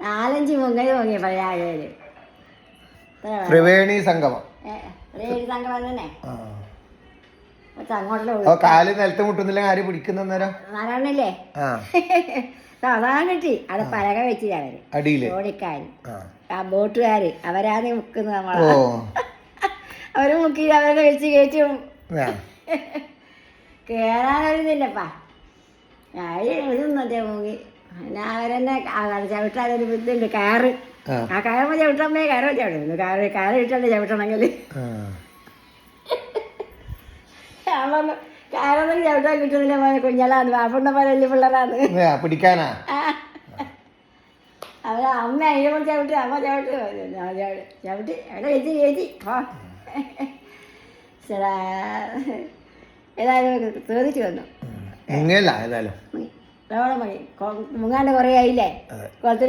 നാലഞ്ച് മുങ്ങി മുങ്ങി പഴയാകേൽ ത്രിവേണി സംഗമം. ത്രിവേണി സംഘം തന്നെ? കാൽ നിലത്ത് മുട്ടുന്നില്ല ആര് പിടിക്കുന്ന നേരം നാരായണല്ലേ സാധാരണ കിട്ടി അവിടെ പലക വെച്ചില്ല അവർ. ഓടിക്കാര് ആ. ബോട്ടുകാര്. അവരാണ് മുക്കുന്നത് നമ്മളെ. അവർ മുക്കി അവരെ വെച്ച് കയറ്റും. ആ. കേറാനൊരിതില്ലപ്പാ. ഞാൻ ഇതൊന്നും മുങ്ങി പിന്നെ അവരെന്നെ ചവിട്ടാനൊരു ബുദ്ധിയുണ്ട് കയറ് ആ. കയറുമ്പോൾ ചവിട്ടമ്മേ കയറോ ചവിടുന്നു കയറ് കയറ് ഇട്ടല്ലേ ചവിട്ടണമെങ്കിൽ. കയറൊന്നും ചവിട്ടാൻ കിട്ടുന്നില്ല പോലെ കുഞ്ഞലാന്ന് വാപ്പുണ്ട പോലെ വലിയ പിള്ളേരാന്ന്. പിടിക്കാനാ? അവരെ അമ്മ അതിനെ ചവിട്ടി അമ്മ ചവിട്ടി. ചവിട്ടി ചവിട്ടി. ചേച്ചി ആ ചേടാ ഏതായാലും ചോദിച്ചു വന്നു. എങ്ങനെയല്ല ഏതായാലും. മണി. മുങ്ങാണ്ട് കുറേ ആയില്ലേ? കുളത്തിൽ